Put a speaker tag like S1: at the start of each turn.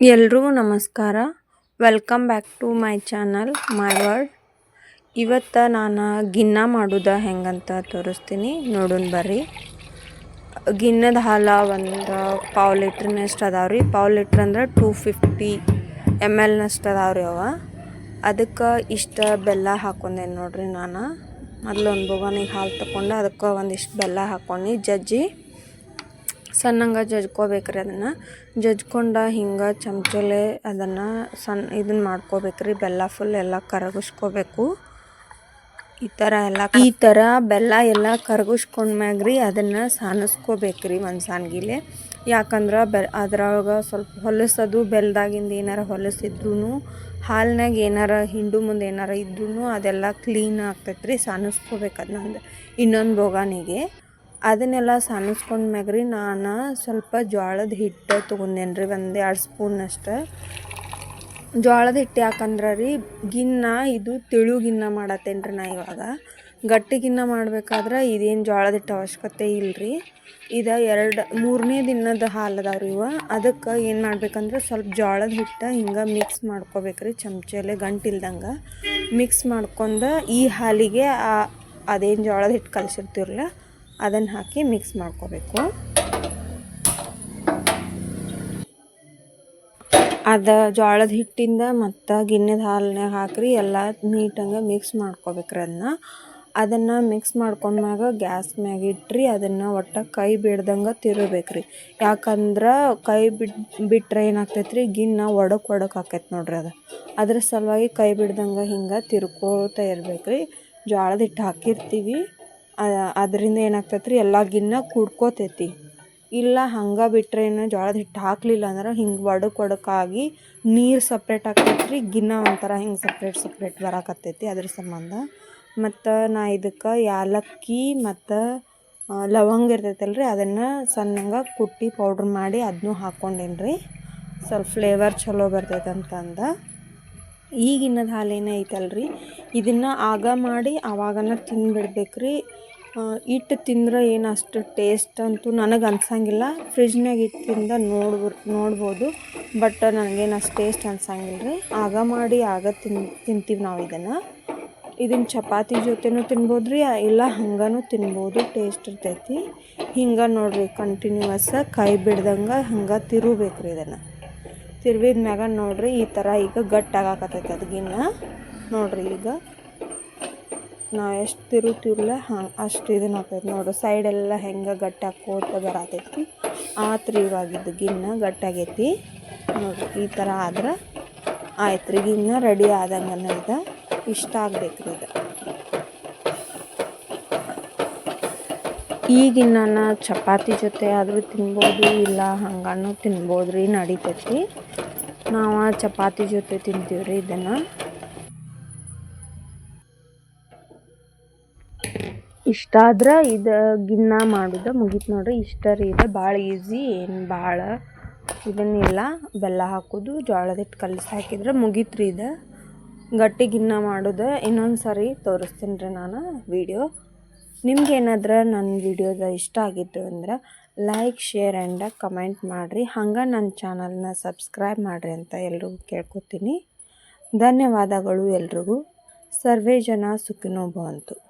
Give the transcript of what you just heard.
S1: ಎಲ್ರಿಗೂ ನಮಸ್ಕಾರ. Welcome back to my channel my word ಇವತ್ತು ನಾನು ಗಿನ್ನ ಮಾಡೋದು ಹೆಂಗಂತ ತೋರಿಸ್ತೀನಿ. ನೋಡೋಣ ಬರ್ರಿ. ಗಿನ್ನದ ಹಾಲ ಒಂದು ಪಾವ್ ಲೀಟ್ರ್ನಷ್ಟು ಅದಾವೆ ರೀ. ಪಾವ್ ಲೀಟ್ರ್ ಅಂದ್ರೆ ಟೂ ಫಿಫ್ಟಿ ಎಂ ಎಲ್ನಷ್ಟು ಅದಾವೆ ರೀ ಅವ. ಅದಕ್ಕೆ ಇಷ್ಟ ಬೆಲ್ಲ ಹಾಕೊಂಡೇನು ನೋಡ್ರಿ ನಾನು. ಮೊದಲು ಒಂದು ಬೊಗನಿಗೆ ಹಾಲು ತಗೊಂಡು ಅದಕ್ಕೆ ಒಂದಿಷ್ಟು ಬೆಲ್ಲ ಹಾಕೊಂಡು. ಜಜ್ಜಿ ಸಣ್ಣಂಗೆ ಜಜ್ಕೋಬೇಕ್ರಿ ಅದನ್ನು. ಜಜ್ಕೊಂಡು ಹಿಂಗೆ ಚಮಚಲೆ ಅದನ್ನು ಸಣ್ಣ ಇದನ್ನ ಮಾಡ್ಕೋಬೇಕ್ರಿ. ಬೆಲ್ಲ ಫುಲ್ ಎಲ್ಲ ಕರಗಿಸ್ಕೋಬೇಕು. ಈ ಥರ ಎಲ್ಲ ಈ ಥರ ಬೆಲ್ಲ ಎಲ್ಲ ಕರಗಿಸ್ಕೊಂಡ್ಮ್ಯಾಗ ರೀ ಅದನ್ನು ಸಾನಿಸ್ಕೋಬೇಕ್ರಿ ಒಂದು ಸಾನ್ಗಿಲೆ ಯಾಕಂದ್ರೆ ಬೆ ಅದ್ರೊಳಗೆ ಸ್ವಲ್ಪ ಹೊಲಸದು ಬೆಲ್ಲದಾಗಿಂದ ಏನಾರ ಹೊಲಸಿದ್ರೂ ಹಾಲ್ನಾಗ ಏನಾರ ಹಿಂಡು ಮುಂದೆ ಏನಾರ ಇದ್ರೂ ಅದೆಲ್ಲ ಕ್ಲೀನ್ ಆಗ್ತೈತೆ ರೀ ಸಾನಿಸ್ಕೋಬೇಕು ಅದನ್ನ ಇನ್ನೊಂದು ಬೋಗಾನಿಗೆ ಅದನ್ನೆಲ್ಲ ಸಾನಿಸ್ಕೊಂಡ್ಮ್ಯಾಗ ರೀ ನಾನು ಸ್ವಲ್ಪ ಜೋಳದ ಹಿಟ್ಟು ತೊಗೊಂಡೇನು ರೀ, ಒಂದು ಎರಡು ಸ್ಪೂನಷ್ಟು ಜೋಳದ ಹಿಟ್ಟು ಯಾಕಂದ್ರೆ ರೀ, ಗಿನ್ನ ಇದು ತಿಳು ಗಿನ್ನ ಮಾಡತ್ತೇನೆ ರೀ ನಾ ಇವಾಗ. ಗಟ್ಟಿ ಗಿನ್ನ ಮಾಡಬೇಕಾದ್ರೆ ಇದೇನು ಜೋಳದ ಹಿಟ್ಟು ಅವಶ್ಯಕತೆ ಇಲ್ಲ ರೀ ಇದು ಎರಡು, ಮೂರನೇ ದಿನದ ಹಾಲು ಅದಾವ ರೀ ಇವ. ಅದಕ್ಕೆ ಏನು ಮಾಡ್ಬೇಕಂದ್ರೆ ಸ್ವಲ್ಪ ಜೋಳದ ಹಿಟ್ಟು ಹಿಂಗೆ ಮಿಕ್ಸ್ ಮಾಡ್ಕೋಬೇಕು ರೀ ಚಮಚಲೆ ಗಂಟಿಲ್ದಂಗೆ ಮಿಕ್ಸ್ ಮಾಡ್ಕೊಂಡು ಈ ಹಾಲಿಗೆ ಅದೇನು ಜೋಳದ ಹಿಟ್ಟು ಕಲಿಸಿರ್ತೀರಲ್ಲ ಅದನ್ನು ಹಾಕಿ ಮಿಕ್ಸ್ ಮಾಡ್ಕೋಬೇಕು. ಅದು ಜೋಳದ ಹಿಟ್ಟಿಂದ ಮತ್ತು ಗಿಣ್ಣದ ಹಾಲನ್ಯಾಗ ಹಾಕ್ರಿ, ಎಲ್ಲ ನೀಟಂಗೆ ಮಿಕ್ಸ್ ಮಾಡ್ಕೋಬೇಕ್ರಿ ಅದನ್ನ ಅದನ್ನು ಮಿಕ್ಸ್ ಮಾಡ್ಕೊಂಡಾಗ ಗ್ಯಾಸ್ ಮ್ಯಾಗ ಇಟ್ರಿ, ಅದನ್ನು ಒಟ್ಟು ಕೈ ಬಿಡ್ದಂಗೆ ತಿರುಬೇಕ್ರಿ ಯಾಕಂದ್ರೆ ಕೈ ಬಿಟ್ಟು ಬಿಟ್ರೆ ಏನಾಗ್ತೈತೆ ರೀ ಗಿನ್ನ ಒಡಕ್ ಒಡಕ್ ಆಕೈತೆ ನೋಡ್ರಿ ಅದು. ಅದ್ರ ಸಲುವಾಗಿ ಕೈ ಬಿಡ್ದಂಗೆ ಹಿಂಗೆ ತಿರ್ಕೋತ ರೀ ಜೋಳದ ಹಿಟ್ಟು ಹಾಕಿರ್ತೀವಿ. ಅದರಿಂದ ಏನಾಗ್ತೈತೆ ರೀ ಎಲ್ಲ ಗಿನ್ನ ಕುಡ್ಕೋತೈತಿ. ಇಲ್ಲ, ಹಂಗೆ ಬಿಟ್ಟರೆ ಏನು ಜೋಳದ ಹಿಟ್ಟು ಹಾಕಲಿಲ್ಲ ಅಂದ್ರೆ ಹಿಂಗೆ ಒಡಕ್ ಒಡಕಾಗಿ ನೀರು ಸಪ್ರೇಟ್ ಆಗ್ತೈತೆ ರೀ ಗಿನ್ನ ಒಂಥರ ಹಿಂಗೆ ಸಪ್ರೇಟ್ ಸಪ್ರೇಟ್ ಬರಕತ್ತೈತಿ ಅದ್ರ ಸಂಬಂಧ. ಮತ್ತು ನಾ ಇದಕ್ಕೆ ಏಲಕ್ಕಿ ಮತ್ತು ಲವಂಗ ಇರ್ತೈತಲ್ಲ ರೀ ಅದನ್ನು ಸಣ್ಣಂಗೆ ಕುಟ್ಟಿ ಪೌಡ್ರ್ ಮಾಡಿ ಅದನ್ನೂ ಹಾಕ್ಕೊಂಡೇನಿ ರೀ ಸ್ವಲ್ಪ ಫ್ಲೇವರ್ ಚಲೋ ಬರ್ತೈತೆ ಅಂತಂದು ಈಗಿನದು ಐತಲ್ಲ ರೀ ಇದನ್ನು ಆಗ ಮಾಡಿ ಆವಾಗನ ತಿಂದ್ಬಿಡ್ಬೇಕು ರೀ ಇಟ್ಟು ತಿಂದ್ರೆ ಏನು ಅಷ್ಟು ಟೇಸ್ಟ್ ಅಂತೂ ನನಗೆ ಅನ್ಸಂಗಿಲ್ಲ. ಫ್ರಿಜ್ನಾಗ ಇಟ್ಟು ತಿಂದ ನೋಡ್ಬೋ, ನೋಡ್ಬೋದು. ಬಟ್ ನನಗೇನು ಅಷ್ಟು ಟೇಸ್ಟ್ ಅನ್ಸಂಗಿಲ್ಲ ರೀ ಆಗ ಮಾಡಿ ಆಗ ತಿನ್, ತಿಂತೀವಿ ನಾವು ಇದನ್ನು. ಇದನ್ನು ಚಪಾತಿ ಜೊತೆನೂ ತಿನ್ಬೋದು ರೀ ಇಲ್ಲ ಹಂಗೂ ತಿನ್ಬೋದು. ಟೇಸ್ಟ್ ಇರ್ತೈತಿ. ಹಿಂಗೆ ನೋಡಿರಿ ಕಂಟಿನ್ಯೂಸ್ ಕೈ ಬಿಡ್ದಂಗೆ ಹಂಗೆ ತಿರುಬೇಕು ರೀ ಇದನ್ನು. ತಿರುವಿದ ಮ್ಯಾಗ ನೋಡ್ರಿ ಈ ಥರ ಈಗ ಗಟ್ಟಾಗಕತ್ತೈತೆ ಗಿನ್ನ. ನೋಡ್ರಿ ಈಗ. ನಾವು ಎಷ್ಟು ತಿರುಗ್ತೀವಲ್ಲ ಹಾಂ, ಅಷ್ಟು ಇದನ್ನ ಆಗ್ತೈತೆ ನೋಡ್ರಿ ಸೈಡೆಲ್ಲ ಹೆಂಗೆ ಗಟ್ಟಿ ಹಾಕ್ಕೋತ ಬರತೈತಿ. ಆ ಇವಾಗಿದ್ದು ಗಿನ್ನ ಗಟ್ಟಾಗೈತಿ ನೋಡ್ರಿ, ಈ ಥರ ಆದ್ರೆ ಆಯ್ತು ರೀ ಗಿನ್ನ ರೆಡಿ ಆದಂಗೆ ಇದು. ಇಷ್ಟ ಆಗ್ಬೇಕು ರೀ ಇದು. ಈಗಿನ್ನ ಚಪಾತಿ ಜೊತೆ ಆದರೂ ತಿನ್ಬೋದು, ಇಲ್ಲ ಹಂಗಾನು ತಿನ್ಬೋದು ರೀ ನಡಿತೈತಿ. ನಾವು ಚಪಾತಿ ಜೊತೆ ತಿಂತೀವಿ ರೀ ಇದನ್ನು. ಇಷ್ಟ ಆದ್ರೆ ಇದು ಗಿನ್ನ ಮಾಡೋದು ಮುಗೀತು ನೋಡ್ರಿ. ಇಷ್ಟ ರೀ ಇದು ಭಾಳ ಈಸಿ, ಏನು ಭಾಳ ಇದನ್ನೆಲ್ಲ. ಬೆಲ್ಲ ಹಾಕೋದು, ಜೋಳದ ಹಿಟ್ಟು ಕಲಸಿ ಹಾಕಿದ್ರೆ ಮುಗೀತು ರೀ ಇದು. ಗಟ್ಟಿ ಗಿನ್ನ ಮಾಡೋದು ಇನ್ನೊಂದು ಸಾರಿ ತೋರಿಸ್ತೀನಿ ರೀ ನಾನು ವೀಡಿಯೋ. ನಿಮ್ಗೇನಾದ್ರೆ ನನ್ನ ವಿಡಿಯೋದ ಇಷ್ಟ ಆಗಿತ್ತು ಅಂದ್ರೆ ಲೈಕ್ ಶೇರ್ ಆ್ಯಂಡ್ ಕಮೆಂಟ್ ಮಾಡಿರಿ. ಹಂಗೆ ನನ್ನ ಚಾನಲ್ನ ಸಬ್ಸ್ಕ್ರೈಬ್ ಮಾಡಿರಿ ಅಂತ ಎಲ್ರಿಗೂ ಕೇಳ್ಕೊತೀನಿ. ಧನ್ಯವಾದಗಳು ಎಲ್ರಿಗೂ. ಸರ್ವೇ ಜನ ಸುಖಿನೋ ಭವಂತು.